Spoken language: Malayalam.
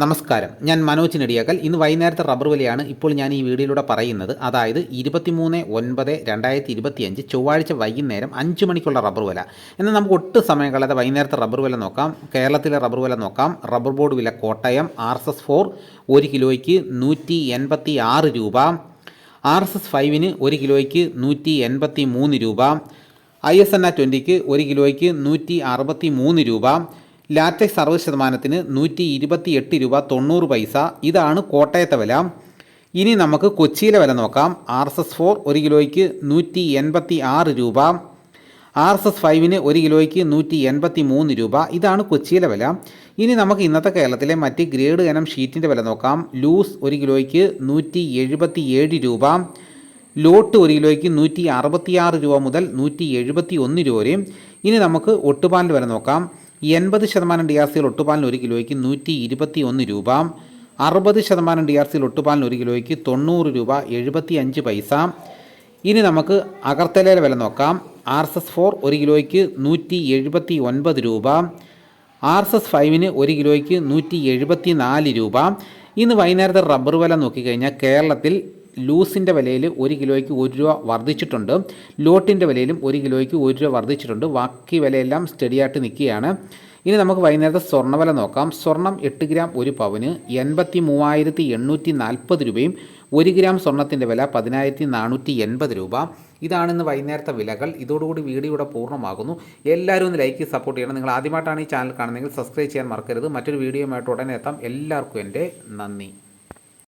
നമസ്കാരം. ഞാൻ മനോജ് നെടിയാക്കൽ. ഇന്ന് വൈകുന്നേരത്തെ റബ്ബർ വിലയാണ് ഇപ്പോൾ ഞാൻ ഈ വീഡിയോയിലൂടെ പറയുന്നത്. അതായത് ഇരുപത്തിമൂന്ന് ഒൻപത് രണ്ടായിരത്തി ഇരുപത്തിയഞ്ച് ചൊവ്വാഴ്ച വൈകുന്നേരം അഞ്ച് മണിക്കുള്ള റബ്ബർ വില. എന്നാൽ നമുക്ക് ഒട്ടും സമയം കളയാതെ വൈകുന്നേരത്തെ റബ്ബർ വില നോക്കാം. കേരളത്തിലെ റബ്ബർ വില നോക്കാം. റബ്ബർ ബോർഡ് വില Kottayam R S S four ഒരു കിലോയ്ക്ക് നൂറ്റി എൺപത്തി ആറ് രൂപ. ആർ എസ് എസ് ഫൈവിന് ഒരു കിലോയ്ക്ക് നൂറ്റി എൺപത്തി മൂന്ന് രൂപ. ഐ എസ് എൻ ആ ട്വന്റിക്ക് ഒരു കിലോയ്ക്ക് നൂറ്റി അറുപത്തി മൂന്ന് രൂപ. ലാറ്റക്സ് സർവ ശതമാനത്തിന് നൂറ്റി ഇരുപത്തി എട്ട് രൂപ തൊണ്ണൂറ് പൈസ. ഇതാണ് കോട്ടയത്തെ വില. ഇനി നമുക്ക് കൊച്ചിയിലെ വില നോക്കാം. ആർ എസ് എസ് ഫോർ ഒരു കിലോയ്ക്ക് നൂറ്റി എൺപത്തി ആറ് രൂപ. ആർ എസ് എസ് ഫൈവിന് ഒരു കിലോയ്ക്ക് നൂറ്റി എൺപത്തി മൂന്ന് രൂപ. ഇതാണ് കൊച്ചിയിലെ വില. ഇനി നമുക്ക് ഇന്നത്തെ കേരളത്തിലെ മറ്റ് ഗ്രേഡ് ഇനം ഷീറ്റിന്റെ വില നോക്കാം. ലൂസ് ഒരു കിലോയ്ക്ക് നൂറ്റി എഴുപത്തി ഏഴ് രൂപ. ലോട്ട് ഒരു കിലോയ്ക്ക് നൂറ്റി അറുപത്തിയാറ് രൂപ മുതൽ നൂറ്റി എഴുപത്തി ഒന്ന് രൂപ വരെയും ഇനി നമുക്ക് ഒട്ടുപാലിന്റെ വില നോക്കാം. എൺപത് ശതമാനം ഡി ആർ സിയിൽ ഒട്ടുപാലിന് ഒരു കിലോയ്ക്ക് നൂറ്റി ഇരുപത്തി ഒന്ന് രൂപ. അറുപത് ശതമാനം ഡി ആർ സിയിൽ ഒട്ടുപാലിന് ഒരു കിലോയ്ക്ക് തൊണ്ണൂറ് രൂപ എഴുപത്തി അഞ്ച് പൈസ. ഇനി നമുക്ക് അകർത്തലയിലെ വില നോക്കാം. ആർ എസ് എസ് ഫോർ ഒരു കിലോയ്ക്ക് നൂറ്റി എഴുപത്തി ഒൻപത് രൂപ. ആർ എസ് എസ് ഫൈവിന് ഒരു കിലോയ്ക്ക് നൂറ്റി എഴുപത്തി നാല് രൂപ. ഇന്ന് വൈകുന്നേരത്തെ റബ്ബർ വില നോക്കിക്കഴിഞ്ഞാൽ കേരളത്തിൽ ലൂസിന്റെ വിലയിൽ ഒരു കിലോയ്ക്ക് ഒരു രൂപ വർദ്ധിച്ചിട്ടുണ്ട്. ലോട്ടിന്റെ വിലയിലും ഒരു കിലോയ്ക്ക് ഒരു രൂപ വർദ്ധിച്ചിട്ടുണ്ട്. ബാക്കി വിലയെല്ലാം സ്റ്റഡിയായിട്ട് നിൽക്കുകയാണ്. ഇനി നമുക്ക് വൈകുന്നേരത്തെ സ്വർണവില നോക്കാം. സ്വർണം എട്ട് ഗ്രാം ഒരു പവന് എൺപത്തി മൂവായിരത്തി എണ്ണൂറ്റി നാൽപ്പത് രൂപയും ഒരു ഗ്രാം സ്വർണത്തിന്റെ വില പതിനായിരത്തി നാനൂറ്റി എൺപത് രൂപ. ഇതാണ് ഇന്ന് വൈകുന്നേരത്തെ വിലകൾ. ഇതോടുകൂടി വീഡിയോ ഇവിടെ പൂർണമാകുന്നു. എല്ലാവരും ഒന്ന് ലൈക്ക് സപ്പോർട്ട് ചെയ്യണം. നിങ്ങൾ ആദ്യമായിട്ടാണ് ഈ ചാനൽ കാണുന്നതെങ്കിൽ സബ്സ്ക്രൈബ് ചെയ്യാൻ മറക്കരുത്. മറ്റൊരു വീഡിയോയുമായിട്ട് ഉടനെ എത്താം. എല്ലാവർക്കും എന്റെ നന്ദി.